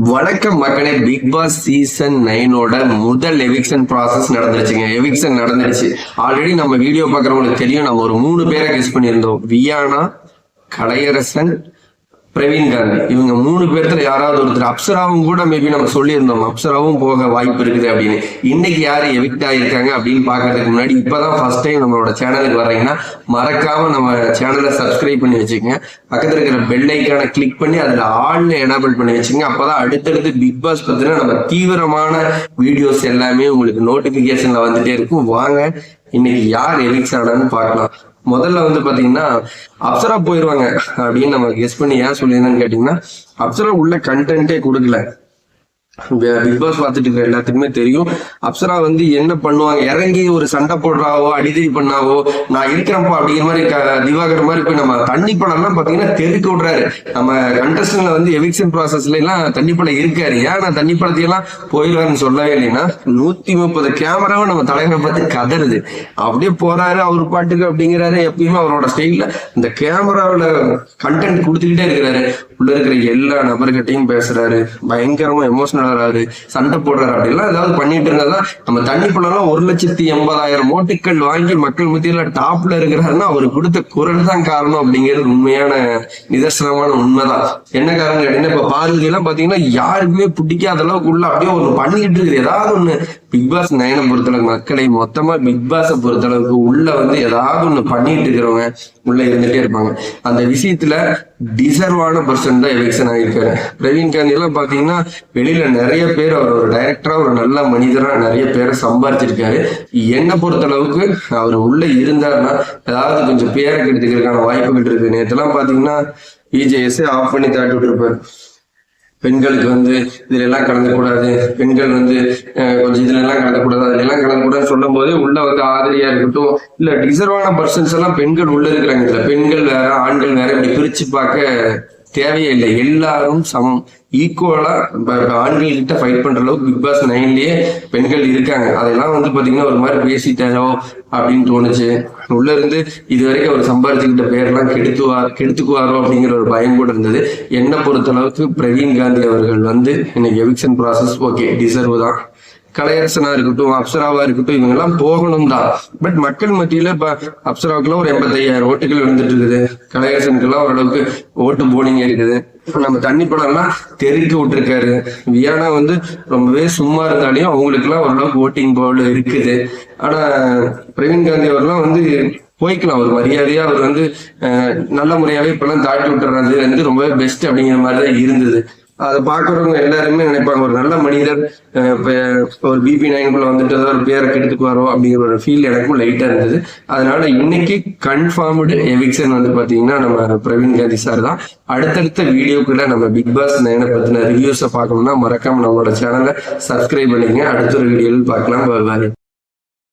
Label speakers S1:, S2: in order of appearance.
S1: வணக்கம் மக்களே big pass season நைனோட முதல் எவிக்ஷன் ப்ராசஸ் நடந்துருச்சுங்க. எவிக்ஷன் நடந்துருச்சு. ஆல்ரெடி நம்ம வீடியோ பார்க்குறவங்களுக்கு தெரியும் நம்ம ஒரு மூணு பேரை கெஸ் பண்ணியிருந்தோம். வியானா கலையரசன் பிரவீன் காந்தி. இவங்க மூணு பேர்த்துல யாராவது ஒருத்தர் அப்சராவும் கூட மேபி நம்ம சொல்லியிருந்தோம். அப்சராவும் போக வாய்ப்பு இருக்குது அப்படின்னு. இன்னைக்கு யாரு எவிக்ட் ஆயிருக்காங்க அப்படின்னு பாக்குறதுக்கு முன்னாடி இப்பதான் ஃபர்ஸ்ட் டைம் நம்மளோட சேனலுக்கு வர்றீங்கன்னா மறக்காம நம்ம சேனலை சப்ஸ்கிரைப் பண்ணி வச்சுக்கோங்க. பக்கத்துல இருக்கிற பெல் ஐக்கானை கிளிக் பண்ணி அதுல ஆள்னு எனேபிள் பண்ணி வச்சுங்க அப்பதான் அடுத்தடுத்து பிக் பாஸ் பார்த்தீங்கன்னா நம்ம தீவிரமான வீடியோஸ் எல்லாமே உங்களுக்கு நோட்டிபிகேஷன்ல வந்துட்டே இருக்கும். வாங்க இன்னைக்கு யார் எவிக்ஸ் ஆனான்னு பார்க்கலாம். முதல்ல வந்து பாத்தீங்கன்னா அப்சரா போயிருவாங்க அப்படின்னு நம்ம கெஸ் பண்ணி ஏன் சொல்லியிருந்தேன்னு கேட்டீங்கன்னா அப்சரா உள்ள கண்டென்ட்டே கொடுக்கல. பிக் பாஸ் பார்த்துட்டு இருக்க எல்லாத்துக்குமே தெரியும். அப்சரா வந்து என்ன பண்ணுவாங்க? இறங்கி ஒரு சண்டை போடுறாவோ அடிதடி பண்ணாவோ நான் இருக்கிறப்போ அப்படிங்கிற மாதிரி திவாகர் மாதிரி போய் நம்ம தண்ணி படம்லாம் பாத்தீங்கன்னா தெருக்கு விடுறாரு. நம்ம கண்டஸ்டன்ல வந்து எவிக்ஷன் ப்ராசஸ்ல எல்லாம் தண்ணி படம் இருக்காரு. ஏன் நான் தண்ணி படத்தையெல்லாம் போயிடுவாருன்னு சொல்லவே இல்லைன்னா நூத்தி முப்பது கேமராவை நம்ம தலைவரை பார்த்து கதறுது. அப்படியே போறாரு அவர் பாட்டுக்கு அப்படிங்கிறாரு எப்பயுமே அவரோட ஸ்டைல்ல இந்த கேமராவில கண்டென்ட் கொடுத்துக்கிட்டே இருக்கிறாரு. உள்ள இருக்கிற எல்லா நபர்கிட்டையும் பேசுறாரு. பயங்கரமா எமோஷனல் ஆறாரு சண்டை போடுறாரு. அப்படிலாம் ஏதாவது பண்ணிட்டு இருந்தா நம்ம தண்ணி பழம்லாம் ஒரு லட்சத்தி எண்பதாயிரம் ஓட்டுக்கள் வாங்கி மக்கள் மத்தியில டாப்ல இருக்கிறாருன்னா அவர் கொடுத்த குரல் தான் காரணம் அப்படிங்கிறது உண்மையான நிதர்சனமான உண்மைதான். என்ன காரணம் கேட்டீங்கன்னா இப்ப பார்வதி எல்லாம் பாத்தீங்கன்னா யாருக்குமே பிடிக்காத அளவுக்கு உள்ள அப்படியே ஒண்ணு பண்ணிக்கிட்டு இருக்குது. ஏதாவது ஒண்ணு பிக் பாஸ் நயனை பொறுத்தளவுக்கு மக்களை மொத்தமா பிக் பாஸை பொறுத்தளவுக்கு உள்ள வந்து ஏதாவது ஒண்ணு பண்ணிட்டு இருக்கிறவங்க உள்ள இருந்துட்டே இருப்பாங்க. அந்த விஷயத்துல டிசர்வான பர்சன் தான் எலெக்ஷன் ஆகியிருக்காரு. பிரவீன் காந்தி எல்லாம் பாத்தீங்கன்னா வெளியில நிறைய பேர் அவர் ஒரு டைரக்டரா ஒரு நல்ல மனிதரா நிறைய பேரை சம்பாரிச்சிருக்காரு. என்னை பொறுத்த அளவுக்கு அவர் உள்ள இருந்தாருன்னா ஏதாவது கொஞ்சம் பேரை கெடுத்துக்கிறதுக்கான வாய்ப்புகள் இருக்கு. நேற்றுலாம் பாத்தீங்கன்னா பிஜேஎஸ் ஆஃப் பண்ணி தாட்டி விட்டுருப்பாரு. பெண்களுக்கு வந்து இதுல எல்லாம் கலந்துக்கூடாது. பெண்கள் வந்து அஹ், கொஞ்சம் இதுல எல்லாம் கலந்துக்கூடாது. அதுல எல்லாம் கலந்துக்கூடாதுன்னு சொல்லும் போதே உள்ள வந்து ஆதரியா இருக்கட்டும் இல்ல டிசர்வான பர்சன்ஸ் எல்லாம் பெண்கள் உள்ள இருக்கிறாங்க. இதுல பெண்கள் வேற ஆண்கள் வேற இப்படி பிரிச்சு பார்க்க தேவையே இல்லை எல்லாரும் சமம். ஈக்குவலா ஆண்கள் கிட்ட ஃபைட் பண்ற அளவுக்கு பிக் பாஸ் நைன்லயே பெண்கள் இருக்காங்க. அதெல்லாம் வந்து பாத்தீங்கன்னா ஒரு மாதிரி பேசிட்டாரோ அப்படின்னு தோணுச்சு. உள்ள இருந்து இது வரைக்கும் அவர் சம்பாரிச்சுக்கிட்ட பேர்லாம் கெடுத்துவா கெடுத்துக்குவாரோ அப்படிங்கிற ஒரு பயம் கூட இருந்தது. என்னை பொறுத்த அளவுக்கு பிரவீன் காந்தி அவர்கள் வந்து இன்னைக்கு எவிக்ஷன் ப்ராசஸ் ஓகே டிசர்வ் தான். கலையரசனா இருக்கட்டும் அப்சராவா இருக்கட்டும் இவங்க எல்லாம் போகணும் தான் பட் மக்கள் மத்தியில இப்ப அப்சராவுக்குலாம் ஒரு எண்பத்தையாயிரம் ஓட்டுகள் விழுந்துட்டு இருக்குது கலையரசனுக்கெல்லாம் ஓரளவுக்கு ஓட்டு போனிங்க இருக்குது நம்ம தண்ணி படம்லாம் தெருக்கி விட்டுருக்காரு. வியானா வந்து ரொம்பவே சும்மா இருந்தாலையும் அவங்களுக்குலாம் ஓரளவுக்கு ஓட்டிங் போல இருக்குது. ஆனா பிரவீன் காந்தி அவர்லாம் வந்து போய்க்கலாம். ஒரு மரியாதையா அவர் வந்து நல்ல முறையாவே இப்பெல்லாம் தாட்டி விட்டுறது வந்து ரொம்ப பெஸ்ட் அப்படிங்கிற மாதிரி தான் இருந்தது. அதை பாக்குறவங்க எல்லாருமே நினைப்பாங்க ஒரு நல்ல மனிதர் ஒரு பிபி நைன்குள்ள வந்துட்டு ஒரு பேரை கெடுத்துக்குவாரோ அப்படிங்கிற ஒரு ஃபீல் எனக்கும் லைட்டா இருந்தது. அதனால இன்னைக்கு கன்ஃபார்ம்டு எவிக்ஷன் வந்து பாத்தீங்கன்னா நம்ம பிரவீன் காந்தி சார் தான். அடுத்தடுத்த வீடியோக்குள்ள நம்ம பிக் பாஸ் நைனை பத்தின ரிவ்யூஸை பார்க்கணும்னா மறக்காம நம்மளோட சேனலை சப்ஸ்கிரைப் பண்ணிக்கங்க. அடுத்த ஒரு வீடியோவில் பார்க்கலாம். வருவாரு